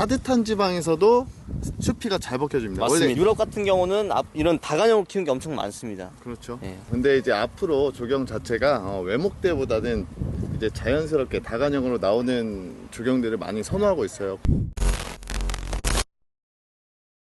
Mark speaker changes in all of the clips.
Speaker 1: 따뜻한 지방에서도 수피가 잘 벗겨집니다.
Speaker 2: 맞습니다.
Speaker 1: 원래
Speaker 2: 유럽 같은 경우는 앞- 이런 다간형을 키우는 게 엄청 많습니다.
Speaker 1: 그렇죠.
Speaker 2: 예.
Speaker 1: 근데 이제 앞으로 조경 자체가 어, 외목대보다는 이제 자연스럽게 다간형으로 나오는 조경들을 많이 선호하고 있어요.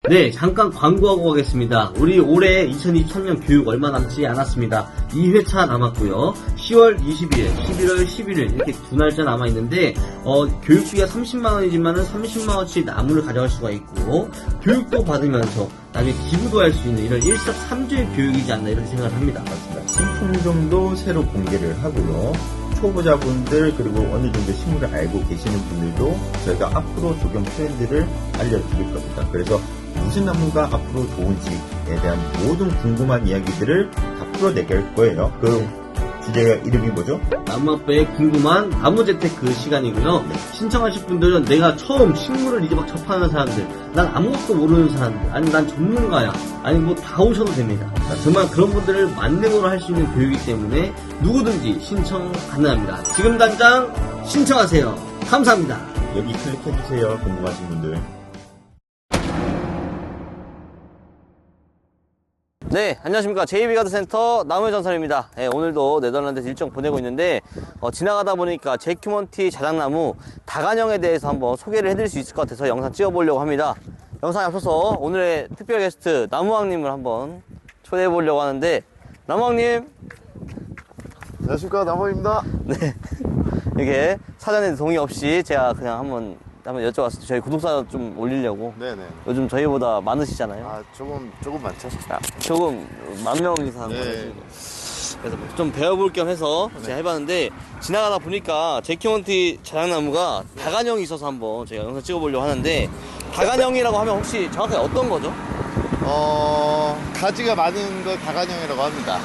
Speaker 3: 네, 잠깐 광고하고 가겠습니다. 우리 올해 2023년 교육 얼마 남지 않았습니다. 2회차 남았고요. 10월 20일, 11월 11일 이렇게 두 날짜 남아 있는데 어, 교육비가 30만 원이지만은 30만 원치 나무를 가져갈 수가 있고 교육도 받으면서 나중에 기부도 할 수 있는 이런 일석삼조의 교육이지 않나 이렇게 생각을 합니다.
Speaker 4: 맞습니다. 신품종도 새로 공개를 하고요. 초보자분들 그리고 어느 정도 식물을 알고 계시는 분들도 저희가 앞으로 적용 트렌드를 알려드릴 겁니다. 그래서 무슨 나무가 앞으로 좋은지에 대한 모든 궁금한 이야기들을 다 풀어내게 할 거예요. 그 주제가 이름이 뭐죠?
Speaker 3: 나무아빠의 궁금한 나무 재테크 시간이고요. 신청하실 분들은 내가 처음 식물을 이제 막 접하는 사람들, 난 아무것도 모르는 사람들, 아니 난 전문가야, 아니 뭐 다 오셔도 됩니다. 정말 그런 분들을 만능으로 할 수 있는 교육이기 때문에 누구든지 신청 가능합니다. 지금 당장 신청하세요. 감사합니다.
Speaker 4: 여기 클릭해주세요. 궁금하신 분들.
Speaker 2: 네, 안녕하십니까. JB가드센터 나무의 전설입니다. 네, 오늘도 네덜란드에서 일정 보내고 있는데, 어, 지나가다 보니까 제큐먼티 자작나무 다간형에 대해서 한번 소개를 해드릴 수 있을 것 같아서 영상 찍어보려고 합니다. 영상에 앞서서 오늘의 특별 게스트 나무왕님을 한번 초대해 보려고 하는데, 나무왕님,
Speaker 1: 안녕하십니까 나무입니다.
Speaker 2: 네. 이게 사전에 동의 없이 제가 그냥 한번, 한번 여쭤봤어요. 저희 구독자 좀 올리려고.
Speaker 1: 네네.
Speaker 2: 요즘 저희보다 많으시잖아요.
Speaker 1: 아 조금 조금 많죠.
Speaker 2: 조금 만 명 이상
Speaker 1: 네.
Speaker 2: 많으시고. 그래서 좀 배워볼 겸 해서 제가 해봤는데 지나가다 보니까 제키몬티 자작나무가 다간형이 있어서 한번 제가 영상 찍어보려고 하는데 다간형이라고 하면 혹시 정확하게 어떤 거죠?
Speaker 1: 어 가지가 많은 걸 다간형이라고 합니다.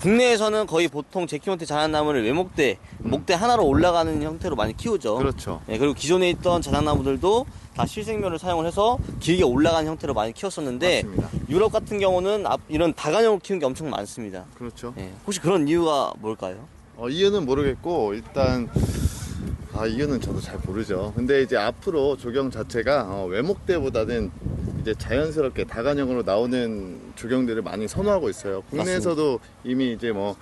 Speaker 2: 국내에서는 거의 보통 제키몬티 자작나무를 외목대, 목대 하나로 올라가는 형태로 많이 키우죠.
Speaker 1: 그렇죠.
Speaker 2: 네, 그리고 기존에 있던 자작나무들도 다 실생면을 사용을 해서 길게 올라가는 형태로 많이 키웠었는데
Speaker 1: 맞습니다.
Speaker 2: 유럽 같은 경우는 앞- 이런 다간형을 키우는 게 엄청 많습니다.
Speaker 1: 그렇죠.
Speaker 2: 네, 혹시 그런 이유가 뭘까요?
Speaker 1: 어, 이유는 모르겠고 일단 아 이유는 저도 잘 모르죠. 근데 이제 앞으로 조경 자체가 어, 외목 대보다는 이제 자연스럽게 다간형으로 나오는 조경들을 많이 선호하고 있어요. 국내에서도 이미 이제 뭐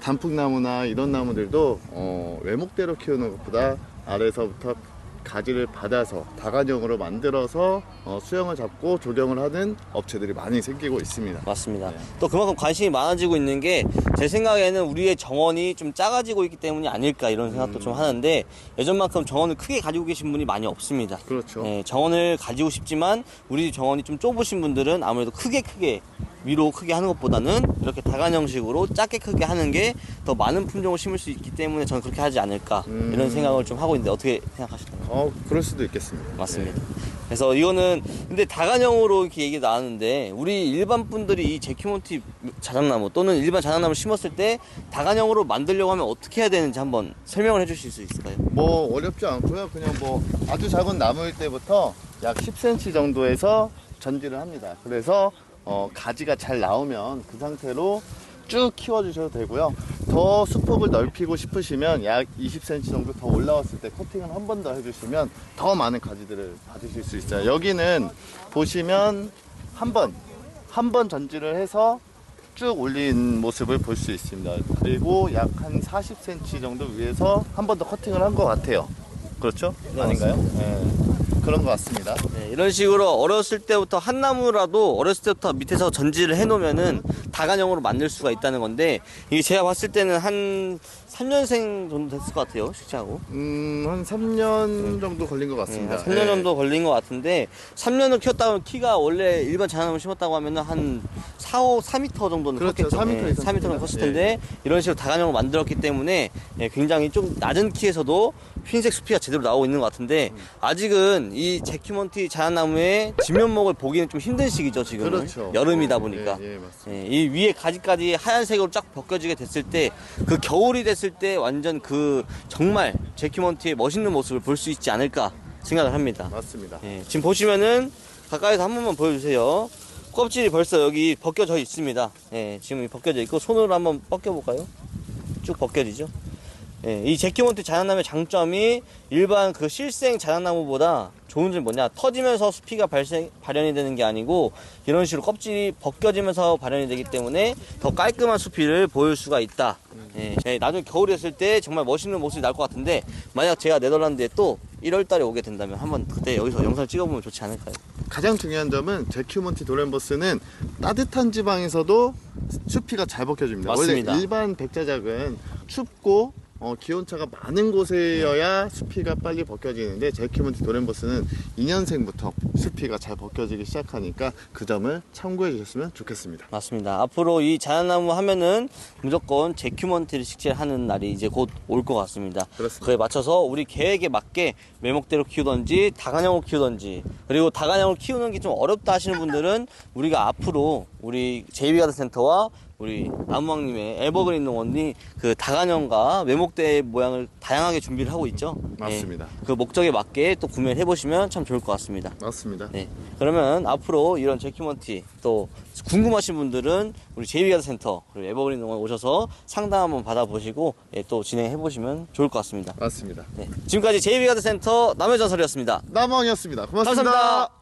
Speaker 1: 단풍나무나 이런 나무들도 어, 외목대로 키우는 것보다 아래서부터 가지를 받아서 다간형으로 만들어서 어, 수영을 잡고 조경을 하는 업체들이 많이 생기고 있습니다.
Speaker 2: 맞습니다.
Speaker 1: 네.
Speaker 2: 또 그만큼 관심이 많아지고 있는 게 제 생각에는 우리의 정원이 좀 작아지고 있기 때문이 아닐까 이런 생각도
Speaker 1: 음.
Speaker 2: 좀 하는데 예전만큼 정원을 크게 가지고 계신 분이 많이 없습니다.
Speaker 1: 그렇죠.
Speaker 2: 네, 정원을 가지고 싶지만 우리 정원이 좀 좁으신 분들은 아무래도 크게 크게 위로 크게 하는 것보다는 이렇게 다간 형식으로 작게 크게 하는 게 더 많은 품종을 심을 수 있기 때문에 저는 그렇게 하지 않을까
Speaker 1: 음.
Speaker 2: 이런 생각을 좀 하고 있는데 어떻게 생각하시나요?
Speaker 1: 어 그럴 수도 있겠습니다.
Speaker 2: 맞습니다. 그래서 이거는 근데 다간형으로 이렇게 얘기 나왔는데 우리 일반 분들이 이 제큐몬티 자작나무 또는 일반 자작나무 심었을 때 다간형으로 만들려고 하면 어떻게 해야 되는지 한번 설명을 해주실 수 있을까요?
Speaker 1: 뭐 어렵지 않고요. 그냥 뭐 아주 작은 나무일 때부터 약 10cm 정도에서 전지를 합니다. 그래서 어, 가지가 잘 나오면 그 상태로 쭉 키워주셔도 되고요. 더 수폭을 넓히고 싶으시면 약 20cm 정도 더 올라왔을 때 코팅을 한 번 더 해주시면 더 많은 가지들을 받으실 수 있어요. 여기는 보시면 한 번, 한 번 전지를 해서 쭉 올린 모습을 볼 수 있습니다. 그리고 약 한 40cm 정도 위에서 한 번 더 커팅을 한 것 같아요. 그렇죠?
Speaker 2: 네,
Speaker 1: 아닌가요? 네. 그런 것 같습니다.
Speaker 2: 네, 이런 식으로 어렸을 때부터 한 나무라도 어렸을 때부터 밑에서 전지를 해놓으면은 다간형으로 만들 수가 있다는 건데 이게 제가 봤을 때는 한 3년생 정도 됐을 것 같아요 실제하고
Speaker 1: 음, 한 3년 정도 걸린 것
Speaker 2: 네,
Speaker 1: 같습니다.
Speaker 2: 한 3년 정도 걸린 것 같은데 3년을 키웠다고 하면 키가 원래 일반 자나무 심었다고 하면은 한 4, 5, 4m 정도는
Speaker 1: 그렇죠,
Speaker 2: 컸겠죠
Speaker 1: 4m 이상
Speaker 2: 4m는
Speaker 1: 큽니다.
Speaker 2: 컸을 텐데 이런 식으로 다간형으로 만들었기 때문에 예, 굉장히 좀 낮은 키에서도 흰색 수피가 제대로 나오고 있는 것 같은데 아직은 이 제큐먼티 자나무의 진면목을 보기는 좀 힘든 시기죠 지금
Speaker 1: 그렇죠.
Speaker 2: 여름이다
Speaker 1: 네,
Speaker 2: 보니까
Speaker 1: 예, 예, 맞습니다.
Speaker 2: 예, 이 위에 가지까지 하얀색으로 쫙 벗겨지게 됐을 때 그 겨울이 됐을 때 완전 그 정말 제큐먼티의 멋있는 모습을 볼 수 있지 않을까 생각을 합니다.
Speaker 1: 맞습니다.
Speaker 2: 예, 지금 보시면은 가까이서 한 번만 보여주세요. 껍질이 벌써 여기 벗겨져 있습니다. 예, 지금 벗겨져 있고 손으로 한번 벗겨볼까요? 쭉 벗겨지죠. 예, 이 제키몬티 자작나무의 장점이 일반 그 실생 자작나무보다 좋은 점이 뭐냐 터지면서 수피가 발생 발현이 되는 게 아니고 이런 식으로 껍질이 벗겨지면서 발현이 되기 때문에 더 깔끔한 수피를 보일 수가 있다. 예, 예, 나중에 겨울에 했을 때 정말 멋있는 모습이 날 것 같은데 만약 제가 네덜란드에 또 1월 달에 오게 된다면 한번 그때 여기서 영상 찍어보면 좋지 않을까요?
Speaker 1: 가장 중요한 점은 제큐몬티 도렌버스는 따뜻한 지방에서도 수피가 잘 벗겨집니다.
Speaker 2: 맞습니다.
Speaker 1: 원래 일반 백자작은 춥고 어, 기온차가 많은 곳에여야 수피가 빨리 벗겨지는데 제큐몬티 도렌버스는 2년생부터 수피가 잘 벗겨지기 시작하니까 그 점을 참고해 주셨으면 좋겠습니다.
Speaker 2: 맞습니다. 앞으로 이 자연나무 하면은 무조건 제큐먼티를 식재하는 날이 이제 곧 올 것 같습니다.
Speaker 1: 그렇습니다.
Speaker 2: 그에 맞춰서 우리 계획에 맞게 매목대로 키우던지 다간형을 키우던지 그리고 다간형을 키우는 게 좀 어렵다 하시는 분들은 우리가 앞으로 우리 JB가든 센터와 우리 나무왕님의 에버그린 농원이 그 다간형과 매목대 모양을 다양하게 준비를 하고 있죠.
Speaker 1: 맞습니다.
Speaker 2: 예, 그 목적에 맞게 또 구매를 해보시면 참 좋을 것 같습니다.
Speaker 1: 맞습니다.
Speaker 2: 네. 그러면 앞으로 이런 제큐먼티 또 궁금하신 분들은 우리 JB가드 센터 그리고 에버그린 농원 오셔서 상담 한번 받아보시고 예, 또 진행해 보시면 좋을 것 같습니다.
Speaker 1: 맞습니다.
Speaker 2: 네. 지금까지 JB가드 센터 남해전설이었습니다.
Speaker 1: 남왕이었습니다. 고맙습니다.
Speaker 2: 감사합니다.